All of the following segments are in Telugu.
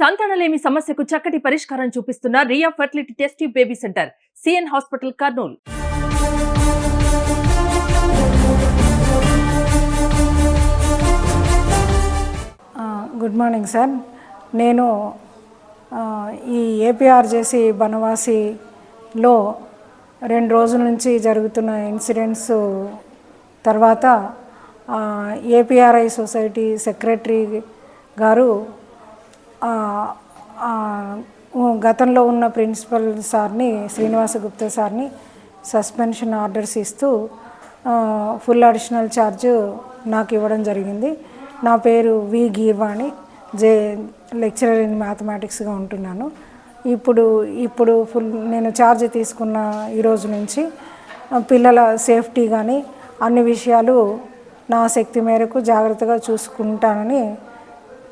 సంతానలేమి సమస్యకు చక్కటి పరిష్కారం చూపిస్తున్న Ria fertility test baby centre CN hospital Kurnool. Good morning sir. నేను ఈ ఏపీఆర్జేసి బనవాసిలో రెండు రోజుల నుంచి జరుగుతున్న ఇన్సిడెంట్స్ తర్వాత ఏపీఆర్ఐ సొసైటీ సెక్రటరీ గారు గతంలో ఉన్న ప్రిన్సిపల్ సార్ని శ్రీనివాస గుప్తా సార్ని సస్పెన్షన్ ఆర్డర్స్ ఇస్తూ ఫుల్ అడిషనల్ ఛార్జ్ నాకు ఇవ్వడం జరిగింది. నా పేరు వి గీర్వాణి. జే లెక్చరర్ ఇన్ మ్యాథమెటిక్స్గా ఉంటున్నాను. ఇప్పుడు ఇప్పుడు ఫుల్ నేను ఛార్జ్ తీసుకున్న ఈరోజు నుంచి పిల్లల సేఫ్టీ కానీ అన్ని విషయాలు నా శక్తి మేరకు జాగ్రత్తగా చూసుకుంటానని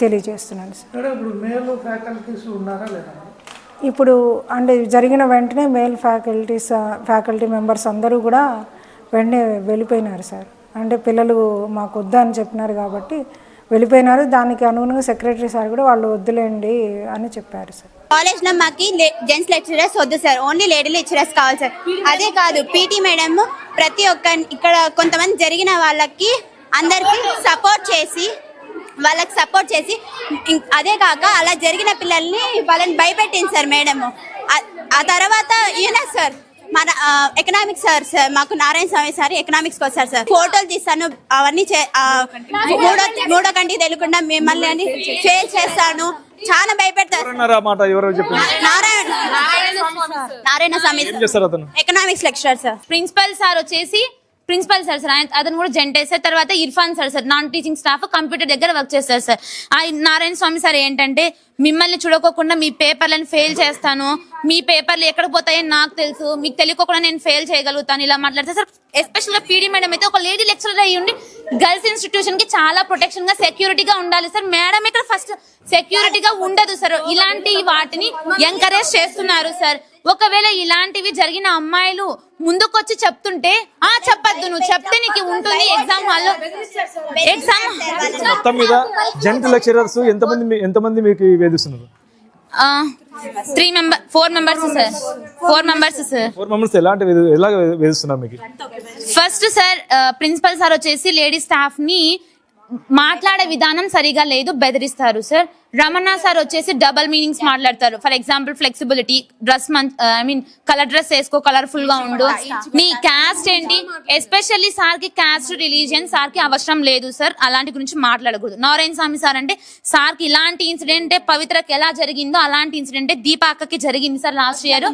తెలియజేస్తున్నాను సార్. మేడం ఇప్పుడు మేలు ఫ్యాకల్టీస్ ఉన్నారా లేదా ఇప్పుడు అంటే జరిగిన వెంటనే మేల్ ఫ్యాకల్టీస్ ఫ్యాకల్టీ మెంబర్స్ అందరూ కూడా వెంటనే వెళ్ళిపోయినారు సార్. అంటే పిల్లలు మాకు వద్దా అని చెప్పినారు కాబట్టి వెళ్ళిపోయినారు. దానికి అనుగుణంగా సెక్రటరీ సార్ కూడా వాళ్ళు వద్దులేండి అని చెప్పారు సార్. కాలేజ్లో మాకి జెంట్స్ లెక్చరర్స్ వద్దు సార్. ఓన్లీ లేడీ లెక్చరర్స్ కావాలి సార్. అదే కాదు పీటీ మేడం ప్రతి ఒక్క ఇక్కడ కొంతమంది జరిగిన వాళ్ళకి అందరికి సపోర్ట్ చేసి వాళ్ళకి సపోర్ట్ చేసి అదే కాక అలా జరిగిన పిల్లల్ని వాళ్ళని భయపెట్టింది సార్ మేడం. ఆ తర్వాత ఈయన సార్ మన ఎకనామిక్స్ సార్ సార్ మాకు నారాయణ స్వామి సార్ ఎకనామిక్స్ వచ్చారు సార్. ఫోటోలు తీస్తాను అవన్నీ మూడో మూడో కంటికి తెలియకుండా మిమ్మల్ని అని షేర్ చేస్తాను. చాలా భయపెడతారు. ఎవరన్నారు ఆ మాట? ఎవరో చెప్పారు Narayana. Narayana Swamy economics lecturer sir. Principal sir వచ్చేసి ప్రిన్సిపల్ సార్ సార్ ఆయన- అతను కూడా జెంటే సార్ తర్వాత Irfan sir sir non teaching staff computer దగ్గర వర్క్ చేస్తారు సార్. ఆ నారాయణ స్వామి సార్ ఏంటంటే మిమ్మల్ని చూడకోకుండా మీ పేపర్లను ఫెయిల్ చేస్తాను. మీ పేపర్లు ఎక్కడ పోతాయని నాకు తెలుసు. మీకు తెలియకోకుండా నేను ఫెయిల్ చేయగలుగుతాను. ఇలా మాట్లాడితే సార్ ఎస్పెషల్గా పీడీ మేడం అయితే ఒక లేడీ లెక్చరర్ అయ్యి ఉండి గర్ల్స్ ఇన్స్టిట్యూషన్కి చాలా ప్రొటెక్షన్గా సెక్యూరిటీగా ఉండాలి సార్. మేడం ఇక్కడ ఫస్ట్ సెక్యూరిటీగా ఉండదు సార్. ఇలాంటి వాటిని ఎంకరేజ్ చేస్తున్నారు సార్. ఒకవేళ ఇలాంటివి జరిగిన అమ్మాయిలు ముందుకొచ్చి చెప్తుంటే ఆ చెప్పద్దు నువ్వు చెప్తే నీకు ఉంటుంది ఎగ్జామ్ హాల్లో. ఎగ్జామ్ మొత్తం మీద జెంట్ లెక్చరర్స్ ఎంతమంది ఎంతమంది మీకు వేధిస్తున్నారు? Three member four members sir four members sir four members ఎలాంటి వేధిస్తున్నారు మీకు? ఫస్ట్ సార్ ప్రిన్సిపల్ సార్ వచ్చేసి లేడీ స్టాఫ్ని మాట్లాడే విధానం సరిగా లేదు బెదిరిస్తారు సార్ రమణ సార్ వచ్చేసి డబల్ మీనింగ్స్ మాట్లాడతారు. For example flexibility dress I mean colour dress వేసుకో కలర్ఫుల్గా ఉండు. నీ క్యాస్ట్ ఏంటి ఎస్పెషల్లీ సార్కి క్యాస్ట్ రిలీజియన్ సార్కి అవసరం లేదు సార్ అలాంటి గురించి మాట్లాడకూడదు. నారాయణ స్వామి సార్ అంటే సార్కి ఇలాంటి ఇన్సిడెంటే పవిత్రకి ఎలా జరిగిందో అలాంటి ఇన్సిడెంటే దీపాకకి జరిగింది సార్ లాస్ట్ ఇయర్